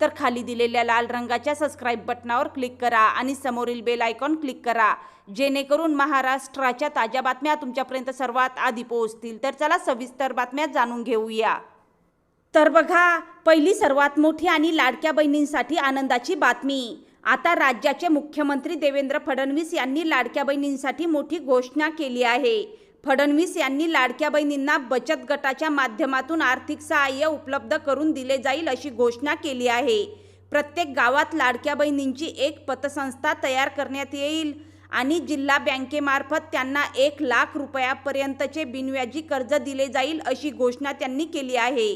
तर खाली दिलेल्या लाल रंगाच्या सबस्क्राईब बटनावर क्लिक करा आणि समोरील बेल आयकॉन क्लिक करा. जेणेकरून महाराष्ट्राच्या ताज्या बातम्या तुमच्यापर्यंत सर्वात आधी पोहोचतील. तर चला सविस्तर बातम्या जाणून घेऊया. तर बघा पहिली सर्वात मोठी आणि लाडक्या बहिणींसाठी आनंदाची बातमी. आता राज्याचे मुख्यमंत्री देवेंद्र फडणवीस यांनी लाडक्या बहिणींसाठी मोठी घोषणा केली आहे. फडणवीस यांनी लाडक्या बहिणींना बचत गटाच्या माध्यमातून आर्थिक सहाय्य उपलब्ध करून दिले जाईल अशी घोषणा केली आहे. प्रत्येक गावात लाडक्या बहिणींची एक पतसंस्था तयार करण्यात येईल आणि जिल्हा बँकेमार्फत त्यांना एक लाख रुपयापर्यंतचे बिनव्याजी कर्ज दिले जाईल अशी घोषणा त्यांनी केली आहे.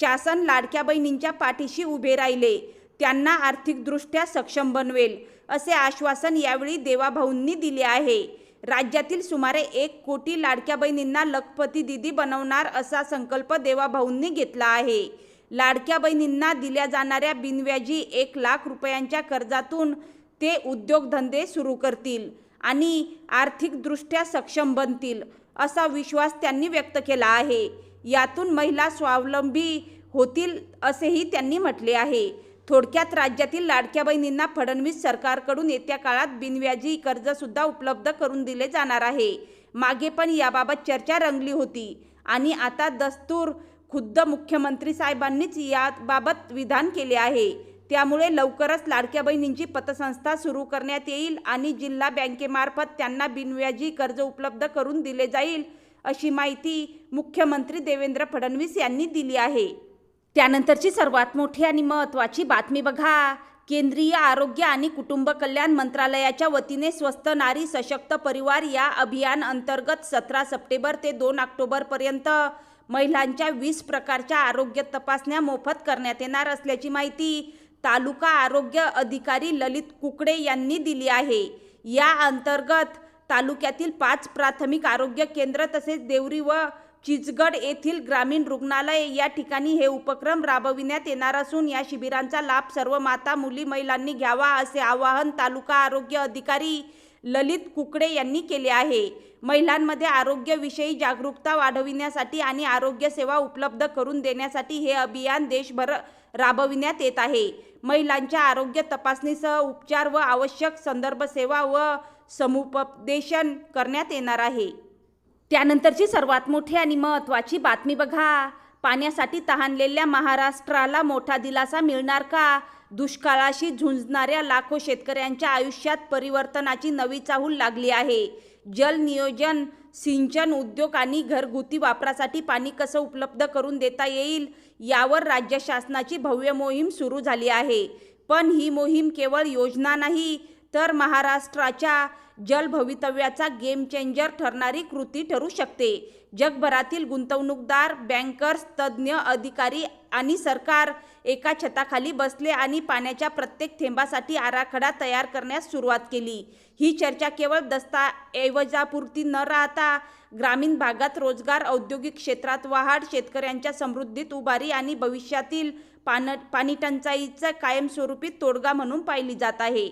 शासन लाडक्या बहिणींच्या पाठीशी उभे राहिले. त्यांना आर्थिकदृष्ट्या सक्षम बनवेल असे आश्वासन यावेळी देवाभाऊंनी दिले आहे. राज्यातील सुमारे एक कोटी लाडक्या बहिणींना लखपती दिदी बनवणार असा संकल्प देवाभाऊंनी घेतला आहे. लाडक्या बहिणींना दिल्या जाणाऱ्या बिनव्याजी एक लाख रुपयांच्या कर्जातून ते उद्योगधंदे सुरू करतील आणि आर्थिकदृष्ट्या सक्षम बनतील असा विश्वास त्यांनी व्यक्त केला आहे. यातून महिला स्वावलंबी होतील असेही त्यांनी म्हटले आहे. थोडक्यात राज्यातील लाडक्या बहिणींना फडणवीस सरकारकडून येत्या काळात बिनव्याजी कर्जसुद्धा उपलब्ध करून दिले जाणार आहे. मागे पण याबाबत चर्चा रंगली होती आणि आता दस्तूर खुद्द मुख्यमंत्री साहेबांनीच याबाबत विधान केले आहे. त्यामुळे लवकरच लाडक्या बहिणींची पतसंस्था सुरू करण्यात येईल आणि जिल्हा बँकेमार्फत त्यांना बिनव्याजी कर्ज उपलब्ध करून दिले जाईल अशी माहिती मुख्यमंत्री देवेंद्र फडणवीस यांनी दिली आहे. त्यानंतरची सर्वात मोठी आणि महत्त्वाची बातमी बघा. केंद्रीय आरोग्य आणि कुटुंब कल्याण मंत्रालयाच्या वतीने स्वस्त नारी सशक्त परिवार या अभियान अंतर्गत सतरा सप्टेंबर ते दोन ऑक्टोबरपर्यंत महिलांच्या वीस प्रकारच्या आरोग्य तपासण्या मोफत करण्यात येणार असल्याची माहिती तालुका आरोग्य अधिकारी ललित कुकडे यांनी दिली आहे. या अंतर्गत तालुक्यातील पाच प्राथमिक आरोग्य केंद्र तसेच देवरी व चिचगड येथील ग्रामीण रुग्णालय या ठिकाणी हे उपक्रम राबविण्यात येणार असून या शिबिरांचा लाभ सर्व माता मुली महिलांनी घ्यावा असे आवाहन तालुका आरोग्य अधिकारी ललित कुकडे यांनी केले आहे. महिलांमध्ये आरोग्यविषयी जागरूकता वाढविण्यासाठी आणि आरोग्य सेवा उपलब्ध करून देण्यासाठी हे अभियान देशभर राबविण्यात येत आहे. महिलांच्या आरोग्य तपासणीसह उपचार व आवश्यक संदर्भ सेवा व समुपदेशन करण्यात येणार आहे. त्यानंतरची सर्वात मोठी आणि महत्त्वाची बातमी बघा. पाण्यासाठी तहानलेल्या महाराष्ट्राला मोठा दिलासा मिळणार का? दुष्काळाशी झुंजणाऱ्या लाखो शेतकऱ्यांच्या आयुष्यात परिवर्तनाची नवी चाहूल लागली आहे. जल नियोजन सिंचन उद्योग आणि घरगुती वापरासाठी पाणी कसं उपलब्ध करून देता येईल यावर राज्य शासनाची भव्य मोहीम सुरू झाली आहे. पण ही मोहीम केवळ योजना नाही तर महाराष्ट्राच्या जल भवितव्याचा गेम चेंजर ठरणारी कृती ठरू शकते. जगभरातील गुंतवणूकदार बँकर्स तज्ज्ञ अधिकारी आणि सरकार एका छताखाली बसले आणि पाण्याच्या प्रत्येक थेंबासाठी आराखडा तयार करण्यास सुरुवात केली. ही चर्चा केवळ दस्ताऐवजापुरती न राहता ग्रामीण भागात रोजगार औद्योगिक क्षेत्रात वाढ शेतकऱ्यांच्या समृद्धीत उभारी आणि भविष्यातील पान पाणीटंचाईचा कायमस्वरूपी तोडगा म्हणून पाहिली जात आहे.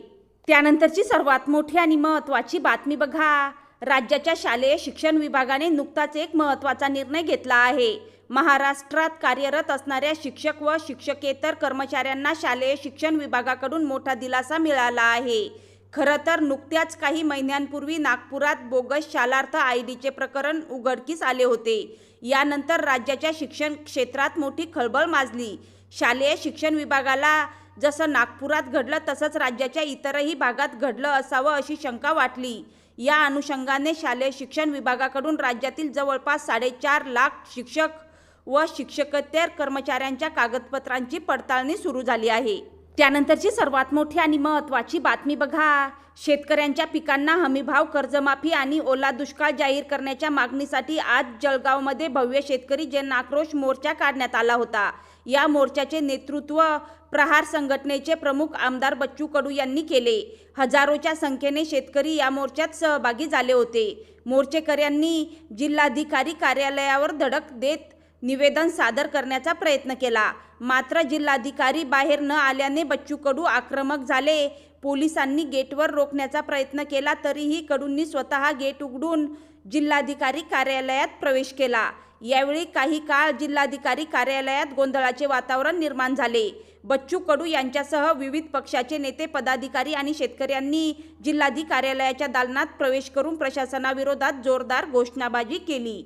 त्यानंतरची सर्वात मोठी आणि महत्त्वाची बातमी बघा. राज्याच्या शालेय शिक्षण विभागाने नुकताच एक महत्त्वाचा निर्णय घेतला आहे. महाराष्ट्रात कार्यरत असणाऱ्या शिक्षक व शिक्षकेतर कर्मचाऱ्यांना शालेय शिक्षण विभागाकडून मोठा दिलासा मिळाला आहे. खरं तर नुकत्याच काही महिन्यांपूर्वी नागपुरात बोगस शालार्थ आय डीचे प्रकरण उघडकीस आले होते. यानंतर राज्याच्या शिक्षण क्षेत्रात मोठी खळबळ माजली. शालेय शिक्षण विभागाला जसं नागपुरात घडलं तसंच राज्याच्या इतरही भागात घडलं असावं अशी शंका वाटली. या अनुषंगाने शालेय शिक्षण विभागाकडून राज्यातील जवळपास साडेचार लाख शिक्षक व शिक्षकेतर कर्मचाऱ्यांच्या कागदपत्रांची पडताळणी सुरू झाली आहे. त्यानंतरची सर्वात मोठी आणि महत्त्वाची बातमी बघा. शेतकऱ्यांच्या पिकांना हमीभाव कर्जमाफी आणि ओला दुष्काळ जाहीर करण्याच्या मागणीसाठी आज जळगावमध्ये भव्य शेतकरी जन आक्रोश मोर्चा काढण्यात आला होता. या मोर्चाचे नेतृत्व प्रहार संघटनेचे प्रमुख आमदार बच्चू कडू यांनी केले. हजारोच्या संख्येने शेतकरी या मोर्चात सहभागी झाले होते. मोर्चेकऱ्यांनी जिल्हाधिकारी कार्यालयावर धडक देत निवेदन सादर करण्याचा प्रयत्न केला. मात्र जिल्हाधिकारी बाहेर न आल्याने बच्चू कडू आक्रमक झाले. पोलिसांनी गेटवर रोखण्याचा प्रयत्न केला तरीही कडूंनी स्वतः गेट उघडून जिल्हाधिकारी कार्यालयात प्रवेश केला. यावेळी काही काळ जिल्हाधिकारी कार्यालयात गोंधळाचे वातावरण निर्माण झाले. बच्चू कडू यांच्यासह विविध पक्षाचे नेते पदाधिकारी आणि शेतकऱ्यांनी जिल्हाधिकारी कार्यालयाच्या दालनात प्रवेश करून प्रशासनाविरोधात जोरदार घोषणाबाजी केली.